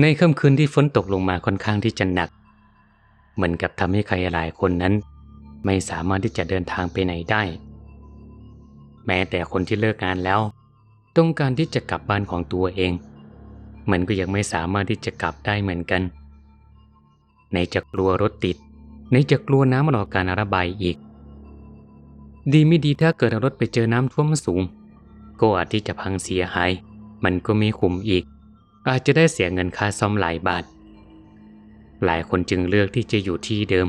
ในค่ำคืนที่ฝนตกลงมาค่อนข้างที่จะหนัก เหมือนกับทำให้ใครหลายคนนั้น ไม่สามารถที่จะเดินทางไปไหนได้ แม้แต่คนที่เลิกงานแล้ว ต้องการที่จะกลับบ้านของตัวเอง มันก็ยังไม่สามารถที่จะกลับได้เหมือนกัน ในจะกลัวรถติด ในจะกลัวน้ำรอการระบายอีก ดีไม่ดีถ้าเกิดรถไปเจอน้ำท่วมสูง ก็อาจที่จะพังเสียหาย มันก็ไม่คุ้มอีก อาจจะได้เสียเงินค่าซ่อมหลายบาท หลายคนจึงเลือกที่จะอยู่ที่เดิม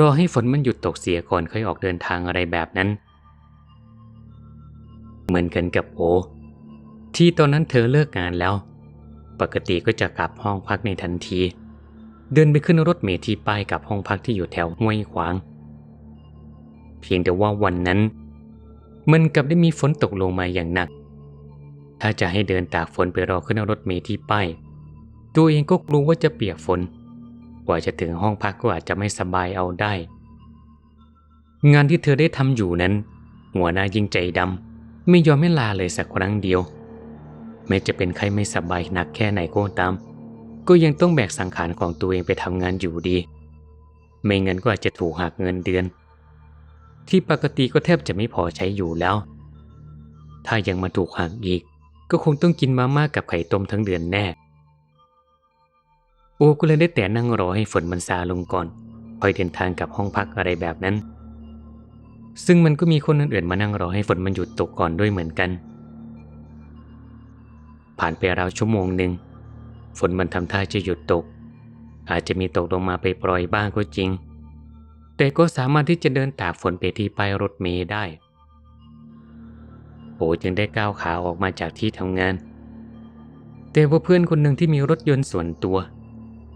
รอให้ฝนมันหยุดตกเสียก่อนค่อยออกเดินทางอะไรแบบนั้น เหมือนกันกับโอ ที่ตอนนั้นเธอเลิกงานแล้ว ปกติก็จะกลับห้องพักในทันที เดินไปขึ้นรถเมล์ที่ป้ายกับห้องพักที่อยู่แถวห้วยขวาง เพียงแต่ว่าวันนั้น มันกลับได้มีฝนตกลงมาอย่างหนัก ถ้าจะให้เดินตากฝนไปรอขึ้นรถเมล์ที่ป้ายตัวเองก็กลัวว่าจะเปียกฝน กว่าจะถึงห้องพักก็อาจจะไม่สบายเอาได้ งานที่เธอได้ทำอยู่นั้น หัวหน้ายิ่งใจดำไม่ยอมให้ลาเลยสักครั้งเดียว แม้จะเป็นใครไม่สบายหนักแค่ไหนก็ตาม ก็ยังต้องแบกสังขารของตัวเองไปทำงานอยู่ดี ไม่งั้นก็อาจจะถูกหักเงินเดือน ที่ปกติก็แทบจะไม่พอใช้อยู่แล้ว ถ้ายังมาถูกหักอีก ก็คงต้องกินมาม่ากับไข่ต้มทั้งเดือนแน่ โอก็เลยได้แต่นั่งรอให้ฝนมันซาลงก่อนคอยเดินทางกลับห้องพักอะไรแบบนั้น ซึ่งมันก็มีคนอื่นๆมานั่งรอให้ฝนมันหยุดตกก่อนด้วยเหมือนกัน ผ่านไปราวชั่วโมงหนึ่งฝนมันทำท่าจะหยุดตก อาจจะมีตกลงมาไปปล่อยบ้างก็จริง แต่ก็สามารถที่จะเดินตากฝนไปที่ป้ายรถเมล์ได้ โอจึงได้ก้าวขาออกมาจากที่ทำงาน แต่ว่าเพื่อนคนหนึ่งที่มีรถยนต์ส่วนตัว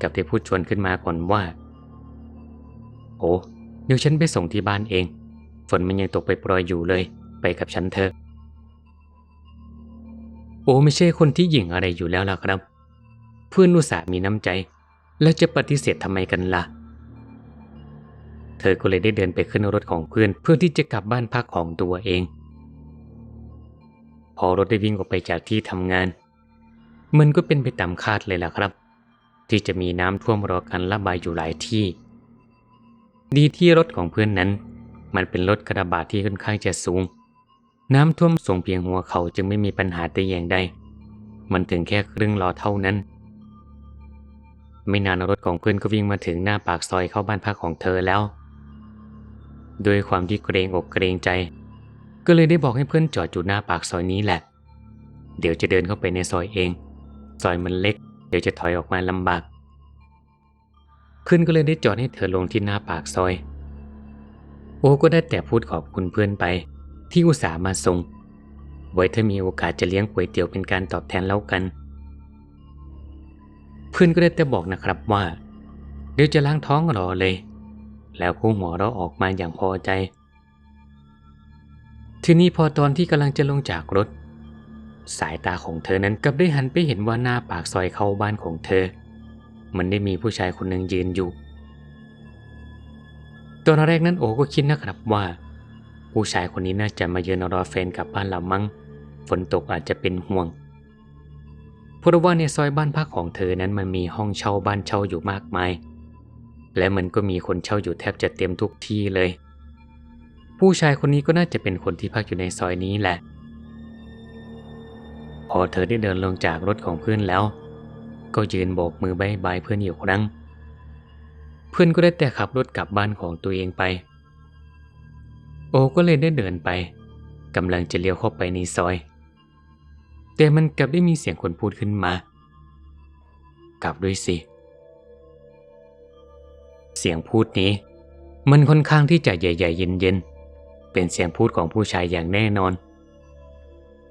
กับได้พูดชวนขึ้นมาก่อนว่า โอ้เดี๋ยวฉันไปส่งที่บ้านเอง ฝนมันยังตกไปปล่อยอยู่เลย ไปกับฉันเถอะโอ้ไม่ใช่คนที่หยิ่งอะไรอยู่แล้วล่ะครับ เพื่อนอุตส่าห์มีน้ำใจ แล้วจะปฏิเสธทำไมกันล่ะ เธอก็เลยได้เดินไปขึ้นรถของเพื่อนเพื่อที่จะกลับบ้านพักของตัวเอง พอรถได้วิ่งออกไปจากที่ทำงาน มันก็เป็นไปตามคาดเลยล่ะครับ ที่จะมีน้ำท่วมรอการระบายอยู่หลายที่ ดีที่รถของเพื่อนนั้น มันเป็นรถกระบะที่ค่อนข้างจะสูง น้ำท่วมสูงเพียงหัวเขาจึงไม่มีปัญหาแต่อย่างใดมันถึงแค่ครึ่งล้อเท่านั้น ไม่นานรถของเพื่อนก็วิ่งมาถึงหน้าปากซอยเข้าบ้านพักของเธอแล้ว ด้วยความที่เกรงอกเกรงใจ ก็เลยได้บอกให้เพื่อนจอดอยู่หน้าปากซอยนี้แหละ เดี๋ยวจะเดินเข้าไปในซอยเอง ซอยมันเล็ก เดี๋ยวจะถอยออกมาลำบาก เพื่อนก็เลยได้จอดให้เธอลงที่หน้าปากซอย โอก็ได้แต่พูดขอบคุณเพื่อนไป ที่อุตส่าห์มาส่ง ไว้ถ้ามีโอกาสจะเลี้ยงก๋วยเตี๋ยวเป็นการตอบแทนแล้วกัน เพื่อนก็ได้แต่บอกนะครับว่า เดี๋ยวจะล้างท้องรอเลย แล้วคู่หัวเราออกมาอย่างพอใจ ทีนี้พอตอนที่กำลังจะลงจากรถ สายตาของเธอนั้นกลับได้หันไปเห็นว่าหน้าปากซอยเข้าบ้านของเธอ มันได้มีผู้ชายคนหนึ่งยืนอยู่ตอนแรกนั้นโอก็คิดนะครับว่า ผู้ชายคนนี้น่าจะมาเยือนรอแฟนกลับบ้านละมั้งฝนตกอาจจะเป็นห่วงเพราะว่าในซอยบ้านพักของเธอนั้นมันมีห้องเช่าบ้านเช่าอยู่มากมาย และมันก็มีคนเช่าอยู่แทบจะเต็มทุกที่เลย ผู้ชายคนนี้ก็น่าจะเป็นคนที่พักอยู่ในซอยนี้แหละ พอเธอได้เดินลงจากรถของเพื่อนแล้ว ก็ยืนโบกมือบายบายเพื่อนอยู่ครั้ง เพื่อนก็ได้แต่ขับรถกลับบ้านของตัวเองไป โอก็เลยได้เดินไปกำลังจะเลี้ยวเข้าไปในซอย แต่มันกลับได้มีเสียงคนพูดขึ้นมา กลับด้วยสิ เสียงพูดนี้ มันค่อนข้างที่จะใหญ่ๆเย็นๆ เป็นเสียงพูดของผู้ชายอย่างแน่นอน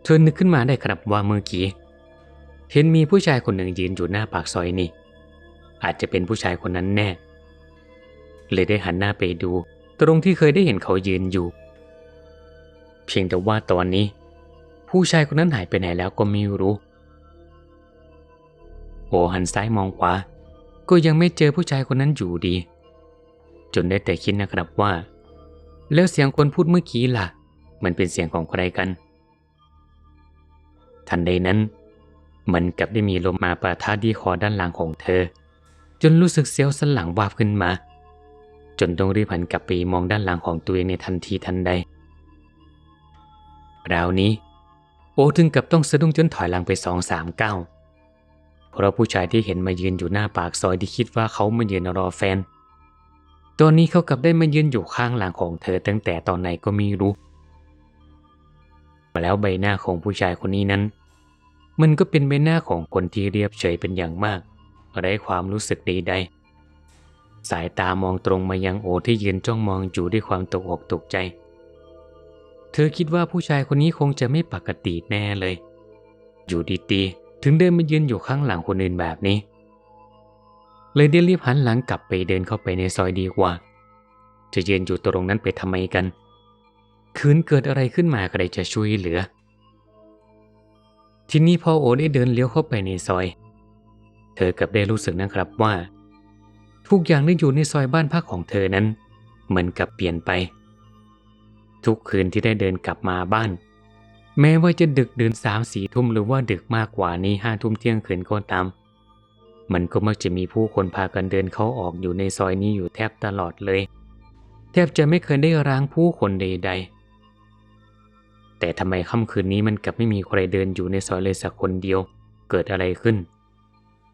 เธอนึกขึ้นมาได้ครับว่าเมื่อกี้ เห็นมีผู้ชายคนหนึ่งยืนอยู่หน้าปากซอยนี่ อาจจะเป็นผู้ชายคนนั้นแน่ เลยได้หันหน้าไปดู ตรงที่เคยได้เห็นเขายืนอยู่ เพียงแต่ว่าตอนนี้ ผู้ชายคนนั้นหายไปไหนแล้วก็ไม่รู้ โอหันซ้ายมองขวา ก็ยังไม่เจอผู้ชายคนนั้นอยู่ดี จนได้แต่คิดนะครับว่า แล้วเสียงคนพูดเมื่อกี้ล่ะ มันเป็นเสียงของใครกัน ทันใดนั้น มันกลับได้มีลมมาประทะที่คอด้านหลังของเธอ จนรู้สึกเสียวสันหลังวาบขึ้นมา จนต้องรีบหันกลับไปมองด้านหลังของตัวเองในทันทีทันใดคราวนี้ โอถึงกับต้องสะดุ้งจนถอยหลังไปสองสามก้าวเพราะผู้ชายที่เห็นมายืนอยู่หน้าปากซอยที่คิดว่าเขามายืนรอแฟน ตอนนี้เขากลับได้มายืนอยู่ข้างหลังของเธอตั้งแต่ตอนไหนก็ไม่รู้ แล้วใบหน้าของผู้ชายคนนี้นั้น มันก็เป็นใบหน้าของคนที่เรียบเฉยเป็นอย่างมากไร้ความรู้สึกใดๆสายตามองตรงมายังโอที่ยืนจ้องมองอยู่ด้วยความตกอกตกใจ เธอคิดว่าผู้ชายคนนี้คงจะไม่ปกติแน่เลย อยู่ดีๆถึงเดินมายืนอยู่ข้างหลังคนอื่นแบบนี้ เลยได้รีบหันหลังกลับไปเดินเข้าไปในซอยดีกว่า จะยืนอยู่ตรงนั้นไปทำไมกัน คืนเกิดอะไรขึ้นมาใครจะช่วยเหลือ ทีนี้พ่อโอได้เดินเลี้ยวเข้าไปในซอย เธอกลับได้รู้สึกนะครับว่า ทุกอย่างที่อยู่ในซอยบ้านพักของเธอนั้น เหมือนกับเปลี่ยนไป ทุกคืนที่ได้เดินกลับมาบ้าน แม้ว่าจะดึกเดินสามสี่ทุ่มหรือว่าดึกมากกว่านี้ห้าทุ่มเที่ยงคืนก็ตาม มันก็มักจะมีผู้คนพากันเดินเข้าออกอยู่ในซอยนี้อยู่แทบตลอดเลย แทบจะไม่เคยได้ร้างผู้คนใด ๆ แต่ทำไมค่ำคืนนี้มันกลับไม่มีใครเดินอยู่ในซอยเลยสักคนเดียว เกิดอะไรขึ้น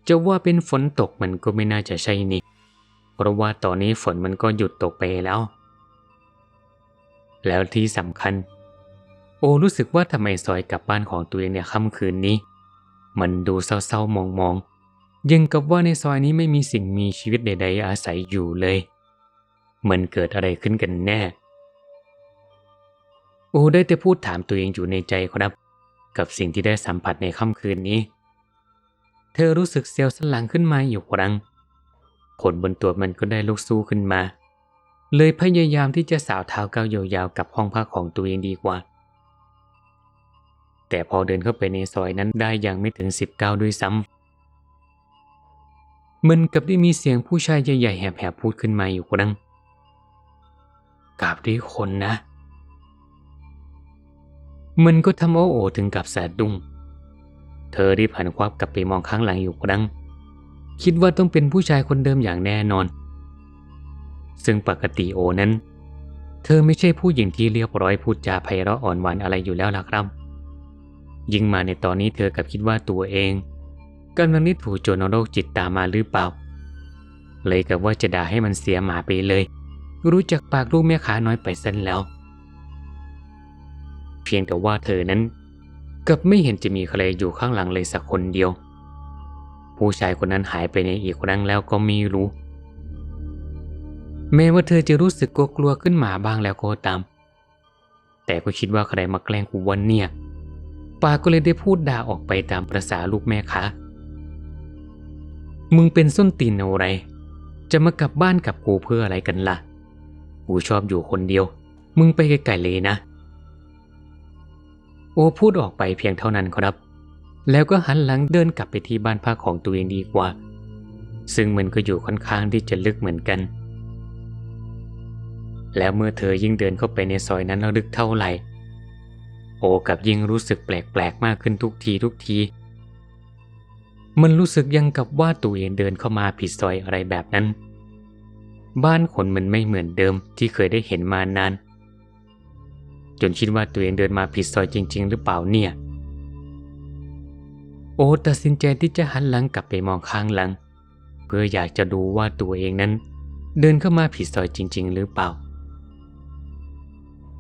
จะว่าเป็นฝนตกมันก็ไม่น่าจะใช่นี่ เพราะว่าตอนนี้ฝนมันก็หยุดตกไปแล้ว แล้วที่สำคัญ โอรู้สึกว่าทำไมซอยกลับบ้านของตัวเองเนี่ยค่ำคืนนี้ มันดูเศร้าๆมองๆ ยังกับว่าในซอยนี้ไม่มีสิ่งมีชีวิตใด ๆ อาศัยอยู่เลย มันเกิดอะไรขึ้นกันแน่ โอได้แต่พูดถามตัวเองอยู่ในใจครับ กับสิ่งที่ได้สัมผัสในค่ำคืนนี้ เธอรู้สึกเสียวสันหลังขึ้นมาอยู่ครั้งขนบนตัวมันก็ได้ลุกสู้ขึ้นมา เลยพยายามที่จะสาวเท้าก้าวยาวๆกับห้องพักของตัวเองดีกว่า แต่พอเดินเข้าไปในซอยนั้นได้ยังไม่ถึงสิบเก้าด้วยซ้ำ มันกับได้มีเสียงผู้ชายใหญ่ๆแหบๆพูดขึ้นมาอยู่ครั้งกราบด้วยคนนะ มันก็ทำเอาโอถึงกับสะดุ้งเธอรีบหันควับกลับไปมองข้างหลังอยู่ครั้งคิดว่าต้องเป็นผู้ชายคนเดิมอย่างแน่นอน ซึ่งปกติโอนั้น เธอไม่ใช่ผู้หญิงที่เรียบร้อยพูดจาไพเราะอ่อนหวานอะไรอยู่แล้วล่ะครับ ยิ่งมาในตอนนี้เธอกับคิดว่าตัวเอง กำลังนิถูกโจรโรคจิตตามมาหรือเปล่า เลยกับว่าจะด่าให้มันเสียหมาไปเลย รู้จักปากลูกแม่ขาน้อยไปสั้นแล้ว เพียงแต่ว่าเธอนั้นกับไม่เห็นจะมีใครอยู่ข้างหลังเลยสักคนเดียว ผู้ชายคนนั้นหายไปในอีกครั้งแล้วก็ไม่รู้ แม้ว่าเธอจะรู้สึกกลัวๆขึ้นมาบ้างแล้วก็ตาม แต่ก็คิดว่าใครมาแกล้งกูวันเนี่ย ปาก็เลยได้พูดด่าออกไปตามประษาลูกแม่คะ มึงเป็นส้นตีนอะไร จะมากลับบ้านกับกูเพื่ออะไรกันละ่ะ กูชอบอยู่คนเดียว มึงไปไกลๆเลยนะ โอพูดออกไปเพียงเท่านั้นครับ แล้วก็หันหลังเดินกลับไปที่บ้านพักของตัวเองดีกว่า ซึ่งมันก็อยู่ค่อนข้างที่จะลึกเหมือนกัน แล้วเมื่อเธอยิ่งเดินเข้าไปในซอยนั้นลึกเท่าไหร่ โอกับยิ่งรู้สึกแปลกๆมากขึ้นทุกทีทุกที มันรู้สึกยังกับว่าตัวเองเดินเข้ามาผิดซอยอะไรแบบนั้น บ้านคนมันไม่เหมือนเดิมที่เคยได้เห็นมานาน จนคิดว่าตัวเองเดินมาผิดซอยจริง ๆ หรือเปล่าเนี่ย โอตัดสินใจที่จะหันหลังกลับไปมองข้างหลัง เพื่ออยากจะดูว่าตัวเองนั้น เดินเข้ามาผิดซอยจริง ๆ หรือเปล่า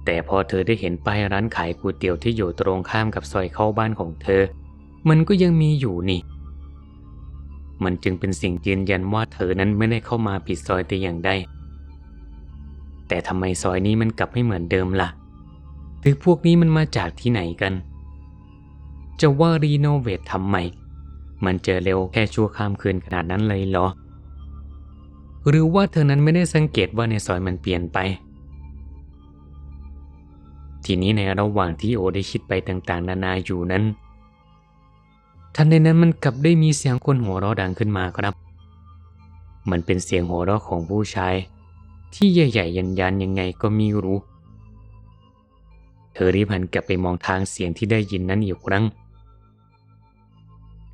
แต่พอเธอได้เห็นป้ายร้านขายก๋วยเตี๋ยวที่อยู่ตรงข้ามกับซอยเข้าบ้านของเธอ มันก็ยังมีอยู่นี่ มันจึงเป็นสิ่งยืนยันว่าเธอนั้นไม่ได้เข้ามาผิดซอยแต่อย่างใด แต่ทำไมซอยนี้มันกลับไม่เหมือนเดิมล่ะ หรือพวกนี้มันมาจากที่ไหนกัน จะว่ารีโนเวททำใหม่ มันเจอเร็วแค่ชั่วข้ามคืนขนาดนั้นเลยเหรอ หรือว่าเธอนั้นไม่ได้สังเกตว่าในซอยมันเปลี่ยนไป ทีนี้ในระหว่างที่โอได้คิดไปต่างๆ นานาอยู่นั้น ทันในนั้นมันกลับได้มีเสียงคนหัวเราะดังขึ้นมาครับ มันเป็นเสียงหัวเราะของผู้ชาย ที่ใหญ่ๆยันยันยังไงก็ไม่รู้ เธอรีบหันกลับไปมองทางเสียงที่ได้ยินนั้นอีกครั้ง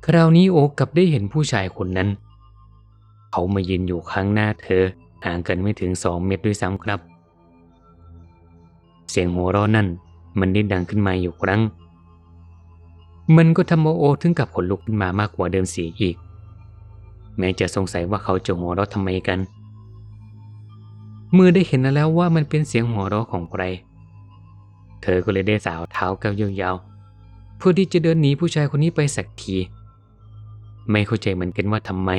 คราวนี้โอกลับได้เห็นผู้ชายคนนั้น เขามายืนอยู่ข้างหน้าเธอห่างกันไม่ถึงสองเมตรด้วยซ้ำครับ เสียงหัวเราะนั่นมันได้ดังขึ้นมาอยู่ครั้ง มันก็ทำเอโอถึงกับขนลุกขึ้นมามากกว่าเดิมเสียอีก แม้จะสงสัยว่าเขาจะหัวเราะทำไมกันเมื่อได้เห็นแล้วว่ามันเป็นเสียงหัวเราะของใคร เธอก็เลยได้สาวเท้าก้าวยาวๆเพื่อที่จะเดินหนีผู้ชายคนนี้ไปสักที ไม่เข้าใจเหมือนกันว่าทำไม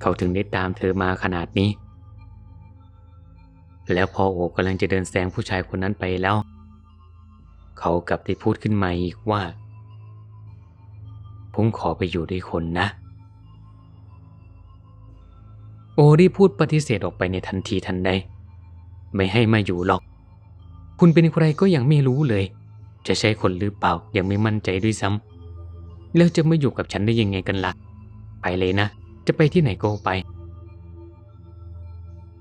เขาถึงได้ตามเธอมาขนาดนี้ แล้วพอโอกำลังจะเดินแซงผู้ชายคนนั้นไปแล้ว เขากลับได้พูดขึ้นมาอีกว่า ผมขอไปอยู่ด้วยคนนะ โอรีพูดปฏิเสธออกไปในทันทีทันใด ไม่ให้มาอยู่หรอก คุณเป็นใครก็ยังไม่รู้เลย จะใช่คนหรือเปล่ายังไม่มั่นใจด้วยซ้ำแล้วจะมาอยู่กับฉันได้ยังไงกันละ่ะ ไปเลยนะ จะไปที่ไหนก็ไป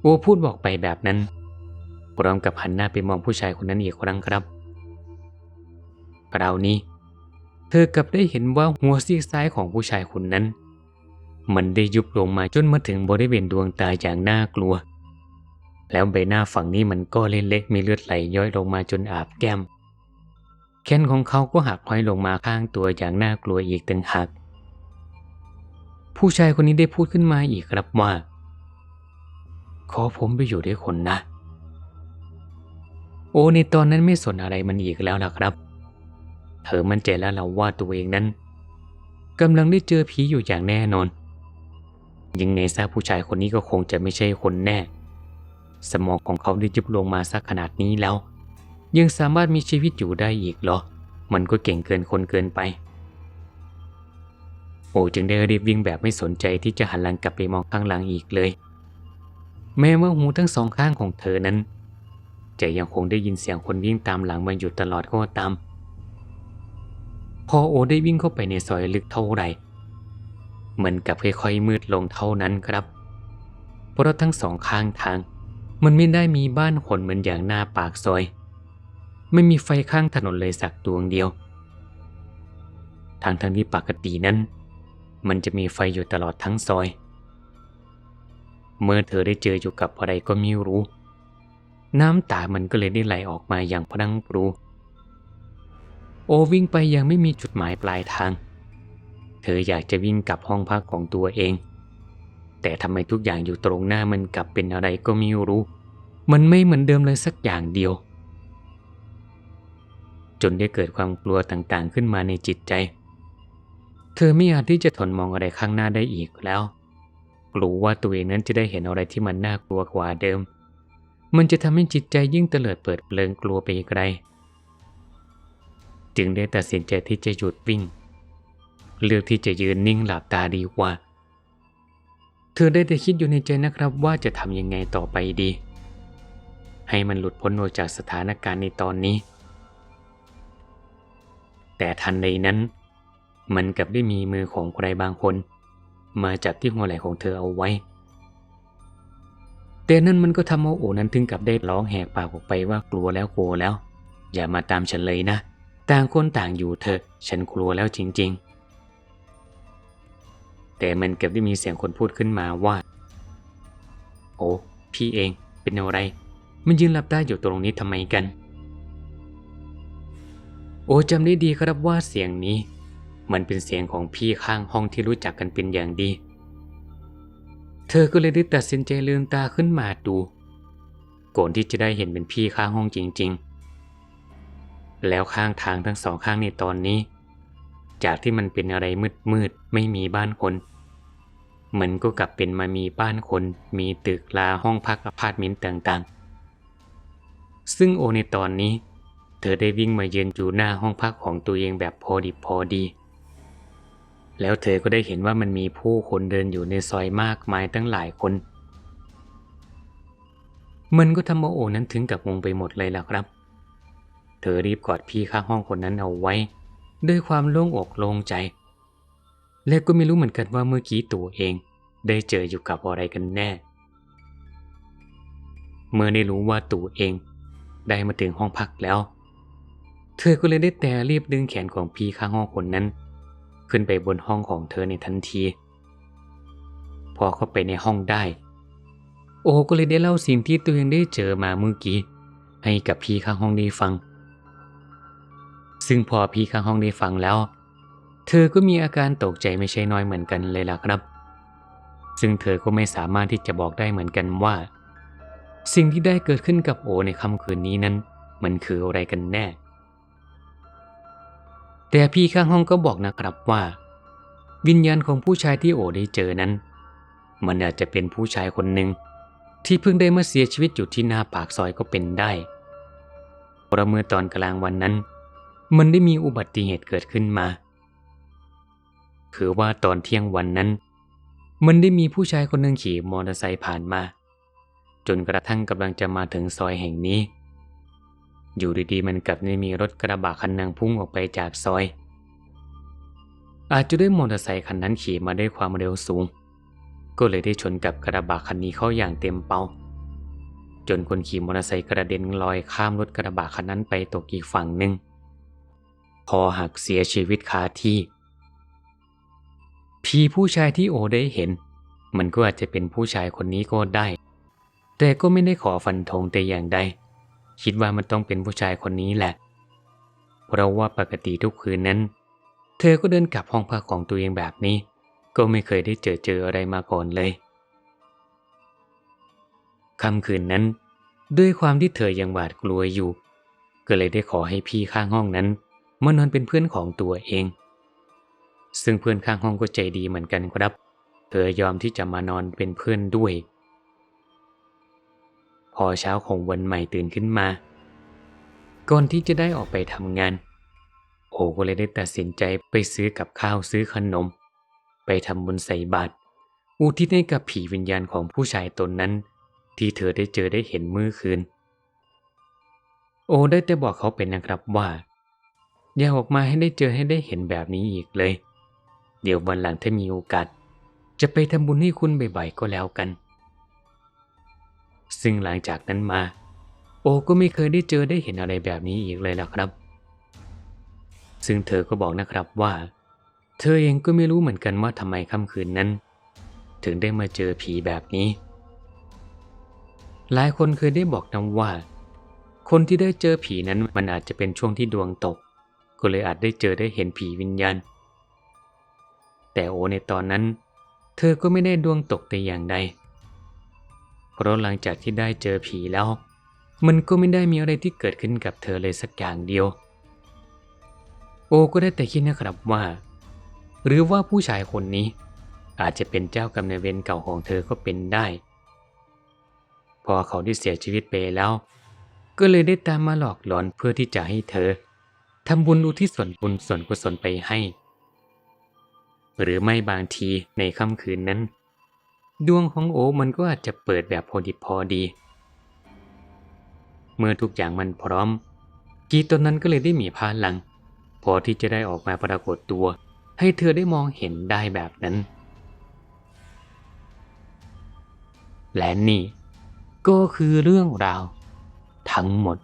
โอพูดบอกไปแบบนั้นพร้อมกับหันหน้าไปมองผู้ชายคนนั้นอีกครั้งครับคราวนี้ เธอกลับได้เห็นว่าหัวซีกซ้ายของผู้ชายคนนั้น มันได้ยุบลงมาจนมาถึงบริเวณดวงตาอย่างน่ากลัว แล้วใบหน้าฝั่งนี้มันก็เล็กๆมีเลือดไหลย้อยลงมาจนอาบแก้มแขนของเขาก็หักห้อยลงมาข้างตัวอย่างน่ากลัวอีกตึงหักผู้ชายคนนี้ได้พูดขึ้นมาอีกครับว่า ขอผมไปอยู่ด้วยคนนะ โอในตอนนั้นไม่สนอะไรมันอีกแล้วล่ะครับ เธอมั่นใจแล้วเราว่าตัวเองนั้นกำลังได้เจอผีอยู่อย่างแน่นอน ยังไงซะผู้ชายคนนี้ก็คงจะไม่ใช่คนแน่ สมองของเขาได้ยุบลงมาสักขนาดนี้แล้ว ยังสามารถมีชีวิตอยู่ได้อีกเหรอ มันก็เก่งเกินคนเกินไป โอจึงได้รีบวิ่งแบบไม่สนใจที่จะหันหลังกลับไปมองข้างหลังอีกเลย แม้ว่าหูทั้งสองข้างของเธอนั้นจะยังคงได้ยินเสียงคนวิ่งตามหลังมาอยู่ตลอดก็ตาม พอโอได้วิ่งเข้าไปในซอยลึกเท่าไหร่เหมือนกับค่อยๆมืดลงเท่านั้นครับ เพราะทั้งสองข้างทาง มันไม่ได้มีบ้านคนเหมือนอย่างหน้าปากซอย ไม่มีไฟข้างถนนเลยสักดวงเดียว ทางทางที่ปกตินั้น มันจะมีไฟอยู่ตลอดทั้งซอย เมื่อเธอได้เจออยู่กับอะไรก็ไม่รู้ น้ำตามันก็เลยได้ไหลออกมาอย่างพลังปรู โอวิ่งไปยังไม่มีจุดหมายปลายทาง เธออยากจะวิ่งกลับห้องพักของตัวเอง แต่ทำไมทุกอย่างอยู่ตรงหน้ามันกลับเป็นอะไรก็ไม่รู้ มันไม่เหมือนเดิมเลยสักอย่างเดียว จนได้เกิดความกลัวต่างๆขึ้นมาในจิตใจ เธอไม่อาจที่จะทนมองอะไรข้างหน้าได้อีกแล้ว กลัวว่าตัวเองนั้นจะได้เห็นอะไรที่มันน่ากลัวกว่าเดิม มันจะทำให้จิตใจยิ่งเตลิดเปิดเปลิงกลัวไปไกล จึงได้ตัดสินใจที่จะหยุดวิ่ง เลือกที่จะยืนนิ่งหลับตาดีกว่า เธอได้แต่คิดอยู่ในใจนะครับว่าจะทำยังไงต่อไปดี ให้มันหลุดพ้นออกจากสถานการณ์ในตอนนี้ แต่ทันใดนั้น มันกลับได้มีมือของใครบางคน มาจับที่หัวไหล่ของเธอเอาไว้แต่นั่นมันก็ทำเอาโอนั้นถึงกับได้ร้องแหกปากออกไปว่ากลัวแล้วกลัวแล้ว อย่ามาตามฉันเลยนะ ต่างคนต่างอยู่เถอะ ฉันกลัวแล้วจริง ๆ แต่มันเกลับได้มีเสียงคนพูดขึ้นมาว่า โอ้ พี่เอง เป็นอะไร มันยืนหลับตาอยู่ตรงนี้ทำไมกัน โอ้จำได้ดีครับว่าเสียงนี้ มันเป็นเสียงของพี่ข้างห้องที่รู้จักกันเป็นอย่างดี เธอก็เลยได้ตัดสินใจลืมตาขึ้นมาดู ก่อนที่จะได้เห็นเป็นพี่ข้างห้องจริง ๆ แล้วข้างทางทั้งสองข้างในตอนนี้ จากที่มันเป็นอะไรมืดๆไม่มีบ้านคนมันก็กลับเป็นมามีบ้านคน มีตึกลาห้องพักอพาร์ตเมนต์ต่างๆ ซึ่งโอในตอนนี้ เธอได้วิ่งมาเยืนอยู่หน้าห้องพักของตัวเองแบบพอดิบพอดี แล้วเธอก็ได้เห็นว่ามันมีผู้คนเดินอยู่ในซอยมากมายตั้งหลายคน มันก็ทำเอาโอนั้นถึงกับงงไปหมดเลยล่ะครับ เธอรีบกอดพี่ข้างห้องคนนั้นเอาไว้ ด้วยความโล่งอกโล่งใจ และก็ไม่รู้เหมือนกันว่าเมื่อกี้ตัวเอง ได้เจออยู่กับอะไรกันแน่ เมื่อได้รู้ว่าตัวเอง ได้มาถึงห้องพักแล้ว เธอก็เลยได้แต่รีบดึงแขนของพี่ข้างห้องคนนั้น ขึ้นไปบนห้องของเธอในทันที พอเข้าไปในห้องได้ โอก็เลยได้เล่าสิ่งที่ตัวเองได้เจอมาเมื่อกี้ให้กับพี่ข้างห้องได้ฟัง ซึ่งพอพี่ข้างห้องได้ฟังแล้ว เธอก็มีอาการตกใจไม่ใช่น้อยเหมือนกันเลยล่ะครับ ซึ่งเธอก็ไม่สามารถที่จะบอกได้เหมือนกันว่า สิ่งที่ได้เกิดขึ้นกับโอในค่ำคืนนี้นั้น มันคืออะไรกันแน่ แต่พี่ข้างห้องก็บอกนะครับว่า วิญญาณของผู้ชายที่โอได้เจอนั้น มันอาจจะเป็นผู้ชายคนหนึ่งที่เพิ่งได้มาเสียชีวิตอยู่ที่หน้าปากซอยก็เป็นได้เพราะเมื่อตอนกลางวันนั้น มันได้มีอุบัติเหตุเกิดขึ้นมา คือว่าตอนเที่ยงวันนั้น มันได้มีผู้ชายคนหนึ่งขี่มอเตอร์ไซค์ผ่านมา จนกระทั่งกำลังจะมาถึงซอยแห่งนี้ อยู่ดีๆมันกลับได้มีรถกระบะคันหนึงพุ่งออกไปจากซอย อาจจะด้วยมอเตอร์ไซค์คันนั้นขี่มาด้วยความเร็วสูง ก็เลยได้ชนกับกระบะคันนี้เข้าอย่างเต็มเป้าจนคนขี่มอเตอร์ไซค์กระเด็นลอยข้ามรถกระบะคันนั้นไปตกอีกฝั่งหนึ่ง พอหักเสียชีวิตคาที่ พีผู้ชายที่โอได้เห็น มันก็อาจจะเป็นผู้ชายคนนี้ก็ได้ แต่ก็ไม่ได้ขอฟันธงแต่อย่างใดคิดว่ามันต้องเป็นผู้ชายคนนี้แหละ เพราะว่าปกติทุกคืนนั้น เธอก็เดินกลับห้องพักของตัวเองแบบนี้ ก็ไม่เคยได้เจอเจออะไรมาก่อนเลยค่ำคืนนั้น ด้วยความที่เธอยังหวาดกลัวอยู่ ก็เลยได้ขอให้พี่ข้างห้องนั้น มานอนเป็นเพื่อนของตัวเอง ซึ่งเพื่อนข้างห้องก็ใจดีเหมือนกันครับ เธอยอมที่จะมานอนเป็นเพื่อนด้วย พอเช้าของวันใหม่ตื่นขึ้นมา ก่อนที่จะได้ออกไปทำงาน โอก็เลยได้ตัดสินใจไปซื้อกับข้าวซื้อขนม ไปทำบุญใส่บาตรอุทิศให้กับผีวิญญาณของผู้ชายตนนั้น ที่เธอได้เจอได้เห็นเมื่อคืน โอได้แต่บอกเขาเป็นนะครับว่า อย่าออกมาให้ได้เจอให้ได้เห็นแบบนี้อีกเลย เดี๋ยววันหลังถ้ามีโอกาส จะไปทำบุญให้คุณบ่อยๆก็แล้วกัน ซึ่งหลังจากนั้นมา โอก็ไม่เคยได้เจอได้เห็นอะไรแบบนี้อีกเลยล่ะครับ ซึ่งเธอก็บอกนะครับว่า เธอเองก็ไม่รู้เหมือนกันว่าทำไมค่ำคืนนั้น ถึงได้มาเจอผีแบบนี้ หลายคนเคยได้บอกนะว่า คนที่ได้เจอผีนั้นมันอาจจะเป็นช่วงที่ดวงตก ก็เลยอาจได้เจอได้เห็นผีวิญญาณ แต่โอในตอนนั้น เธอก็ไม่ได้ดวงตกแต่อย่างใด เพราะหลังจากที่ได้เจอผีแล้ว มันก็ไม่ได้มีอะไรที่เกิดขึ้นกับเธอเลยสักอย่างเดียว โอก็ได้แต่คิดนะครับว่า หรือว่าผู้ชายคนนี้ อาจจะเป็นเจ้ากรรมนายเวรเก่าของเธอก็เป็นได้ พอเขาได้เสียชีวิตไปแล้ว ก็เลยได้ตามมาหลอกหลอนเพื่อที่จะให้เธอ ทำบุญอุทิศส่วนบุญส่วนกุศลไปให้ หรือไม่บางทีในค่ำคืนนั้น ดวงของโอมันก็อาจจะเปิดแบบพอดิบพอดี เมื่อทุกอย่างมันพร้อม กีตนนั้นก็เลยได้มีพลัง พอที่จะได้ออกมาปรากฏตัว ให้เธอได้มองเห็นได้แบบนั้น และนี่ก็คือเรื่องราวทั้งหมด